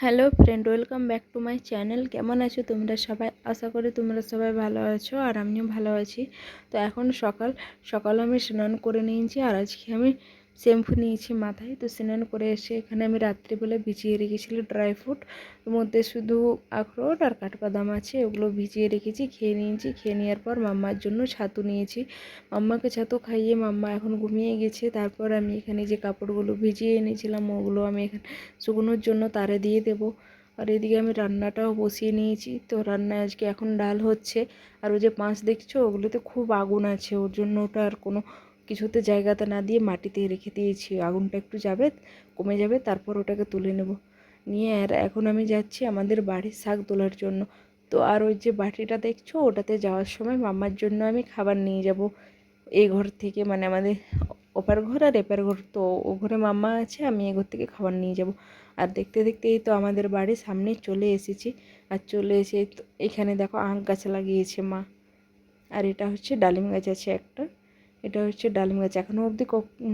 Hello friend, welcome back to my channel. কেমন আছো তোমরা সবাই? আশা করি তোমরা সবাই ভালো আছো আর আমিও ভালো আছি। তো এখন সকাল সকাল আমি স্নান করে নিয়েছি আর আজকে আমি শ্যাম্পু নিয়েছি মাথায়, তো স্নান করে এসে এখানে আমি রাত্রিবেলা ভিজিয়ে রেখেছিলাম ড্রাই ফ্রুট এর মধ্যে শুধু আখরোট আর কাঠবাদাম আছে, ওগুলো ভিজিয়ে রেখেছি, খেয়ে নিয়েছি, খেয়ে নেওয়ার পর মাম্মার জন্য ছাতু নিয়েছি। মাম্মাকে ছাতু খাইয়ে মাম্মা এখন ঘুমিয়ে গেছে, তারপর আমি এখানে যে কাপড়গুলো ভিজিয়ে এনেছিলাম, ওগুলো আমি এখানে, শুকনোর জন্য তারে দিয়ে দেবো। আর এদিকে আমি রান্নাটাও বসিয়ে নিয়েছি, তো রান্নায় আজকে এখন ডাল হচ্ছে, আর ওই যে পাঁচ দেখছ, ওগুলোতে খুব আগুন আছে, ওর জন্য ওটা আর কোনো কিছুতে জায়গাতে না দিয়ে মাটিতে রেখে দিয়েছি। আগুনটা একটু যাবে, কমে যাবে, তারপর ওটাকে তুলে নেব। নিয়ে আর এখন আমি যাচ্ছি আমাদের বাড়ির শাক তোলার জন্য। তো আর ওই যে বাটিটা দেখছ, ওটাতে যাওয়ার সময় মাম্মার জন্য আমি খাবার নিয়ে যাব। এই ঘর থেকে মানে আমাদের ওপার ঘর আর এপার ঘর। তো ও ঘরে মাম্মা আছে, আমি এ ঘর থেকে খাবার নিয়ে যাব। আর দেখতে দেখতে এই তো আমাদের বাড়ির সামনে চলে এসেছি। আর চলে এসে এখানে দেখো আখ গাছ লাগিয়েছে মা। আর এটা হচ্ছে ডালিম গাছ আছে একটা। এটা হচ্ছে ডালিম গাছ। এখনও অবধি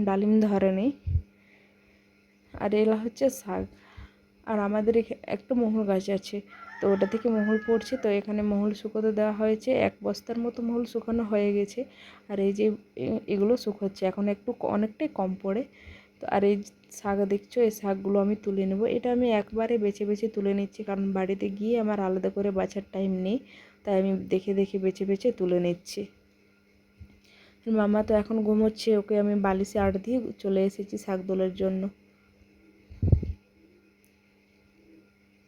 ডালিম ধরে নেই আর এলা হচ্ছে শাক। আর আমাদের একটা মহুল গাছ আছে। তো ওটা থেকে মহুল পড়ছে। তো এখানে মহুল শুকোতে দেওয়া হয়েছে। এক বস্তার মতো মহুল শুকানো হয়ে গেছে। আর এই যে এগুলো শুকোচ্ছে। এখন একটু অনেকটাই কম পড়ে। তো আর এই শাক দেখছ, এই শাকগুলো আমি তুলে নেব। এটা আমি একবারে বেছে বেছে তুলে নিচ্ছি। কারণ বাড়িতে গিয়ে আমার আলাদা করে বাছার টাইম নেই। তাই আমি দেখে দেখে বেছে বেছে তুলে নিচ্ছি। মামা তো এখন ঘুমোচ্ছে, ওকে আমি বালিশে আট দিয়ে চলে এসেছি শাক তোলার জন্য।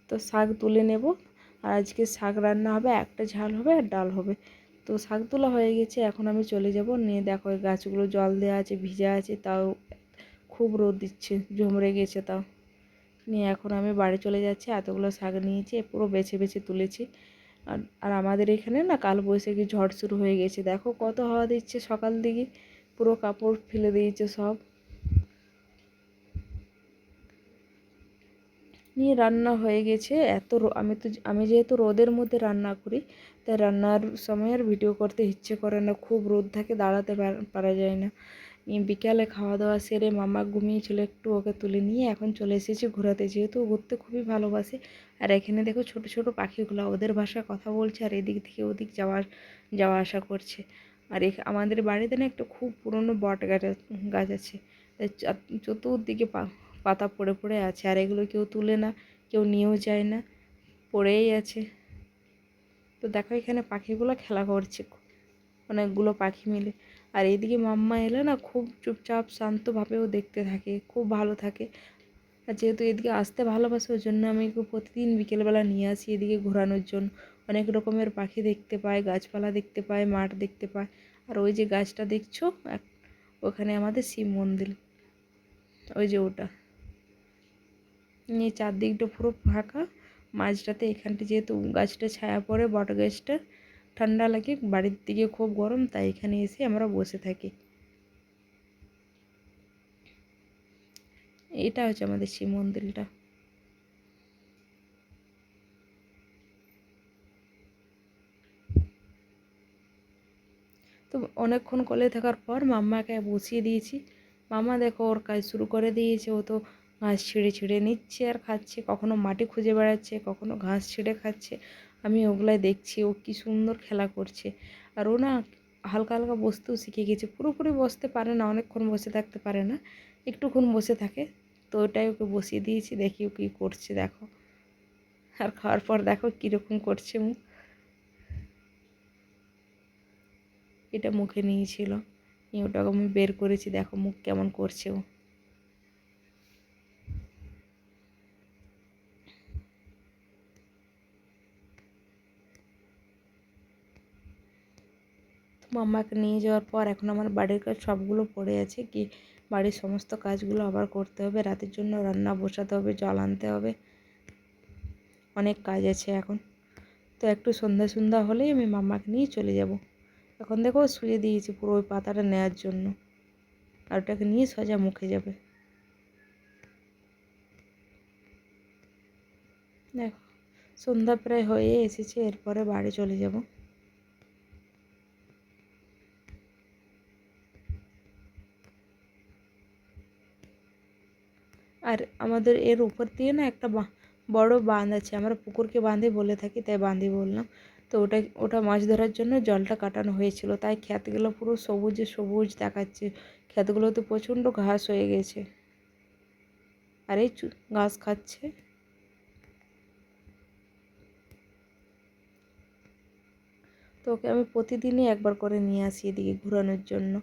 তো শাক তুলে নেব, আর আজকে শাক রান্না হবে, একটা ঝাল হবে আর ডাল হবে। তো শাক তোলা হয়ে গেছে, এখন আমি চলে যাব, নিয়ে দেখো গাছগুলো জল দেওয়া আছে, ভিজা আছে, তাও খুব রোদ দিচ্ছে, ঝুমড়ে গেছে তাও। নিয়ে এখন আমি বাড়ি চলে যাচ্ছি, এতগুলো শাক নিয়েছি, পুরো বেছে বেছে তুলেছি। আর আমাদের এখানে না কাল বৈশাখী ঝড় শুরু হয়ে গেছে। দেখো কত হাওয়া দিচ্ছে সকাল দিকে, পুরো কাপড় ফেলে দিয়েছে সব। নিয়ে রান্না হয়ে গেছে। এত আমি তো, আমি যেহেতু রোদের মধ্যে রান্না করি, তাই রান্নার সময় আর ভিডিও করতে ইচ্ছে করে না। খুব রোদ থাকে, দাঁড়াতে পারা যায় না। বিকালে খাওয়া দাওয়া সেরে মামা ঘুমিয়েছিল একটু ওকে তুলে নিয়ে, এখন চলে এসেছি ঘোরাতে। যেহেতু ঘুরতে খুবই ভালোবাসে। আর এখানে দেখো ছোট ছোট পাখিগুলো, ওদের ভাষায় কথা বলছে আর এদিক থেকে ওদিক যাওয়ার যাওয়া আসা করছে। আর আমাদের বাড়িতে না একটা খুব পুরনো বট গাছ গাছ আছে। চতুর্দিকে পাতা পড়ে পড়ে আছে। আর এগুলো কেউ তুলে না, কেউ নিয়েও যায় না, পড়েই আছে। তো দেখো এখানে পাখিগুলো খেলা করছে, অনেকগুলো পাখি মিলে। আর এদিকে মাম্মা এলে না খুব চুপচাপ শান্তভাবেও দেখতে থাকে, খুব ভালো থাকে। আর যেহেতু এদিকে আসতে ভালোবাসে, ওই জন্য আমি প্রতিদিন বিকেলবেলা নিয়ে আসি এদিকে ঘোরানোর জন্য। অনেক রকমের পাখি দেখতে পায়, গাছপালা দেখতে পায়, মাঠ দেখতে পায়। আর ওই যে গাছটা দেখছ ওখানে আমাদের শিব মন্দির। ওই যে ওটা। নিয়ে চারদিকটা পুরো ফাঁকা মাঝটাতে এখানটা যেহেতু গাছটা ছায়া পড়ে বট গাছটা ঠান্ডা লাগে, বাড়ির দিকে খুব গরম, তাই এখানে এসে আমরা বসে থাকি। এটা হচ্ছে আমাদের শিব মন্দিরটা। তো অনেকক্ষণ কলে থাকার পর মাম্মাকে বসিয়ে দিয়েছি। মামা দেখো ওর কাজ শুরু করে দিয়েছে, ও তো ঘাস ছিঁড়ে ছিঁড়ে নিচ্ছে আর খাচ্ছে, কখনো মাটি খুঁজে বেড়াচ্ছে, কখনো ঘাস ছিঁড়ে খাচ্ছে। আমি ওগুলাই দেখছি, ও কি সুন্দর খেলা করছে। আর ও না হালকা হালকা বসতেও শিখে গেছে। পুরোপুরি বসতে পারে না, অনেকক্ষণ বসে থাকতে পারে না, একটুক্ষণ বসে থাকে। তো ওটাই ওকে বসিয়ে দিয়েছি, দেখি ও কী করছে, দেখো। আর খাওয়ার পর দেখো কীরকম করছে মুখ। এটা মুখে নিয়েছিল। নিয়ে ওটাকে আমি বের করেছি, দেখো মুখ কেমন করছে ও। মাম্মাকে নিয়ে যাওয়ার পর এখন আমার বাড়ির কাজ সবগুলো পড়ে আছে কি বাড়ির সমস্ত কাজগুলো আবার করতে হবে। রাতের জন্য রান্না বসাতে হবে, জল আনতে হবে। অনেক কাজ আছে এখন। তো একটু সন্ধ্যা সন্ধ্যা হলেই আমি মাম্মাকে নিয়ে চলে যাব। এখন দেখো শুয়ে দিয়েছি পুরো ওই পাতাটা নেওয়ার জন্য। আর ওটাকে নিয়ে সোজা মুখে যাবে। দেখো, সন্ধ্যা প্রায় হয়ে এসেছে, এরপরে বাড়ি চলে যাব। আর আমাদের এর উপর দিয়ে না একটা বড় বাঁধ আছে। আমরা পুকুরকে বাঁধে বলে থাকি, তাই বাঁধে বললাম। তো ওটা ওটা মাছ ধরার জন্য জলটা কাটানো হয়েছিল। তাই ক্ষেতগুলো পুরো সবুজে সবুজ দেখাচ্ছে। ক্ষেতগুলোতে প্রচণ্ড ঘাস হয়ে গেছে। আর এই ঘাস খাচ্ছে। তো ওকে আমি প্রতিদিনই একবার করে নিয়ে আসি এদিকে ঘোরানোর জন্য।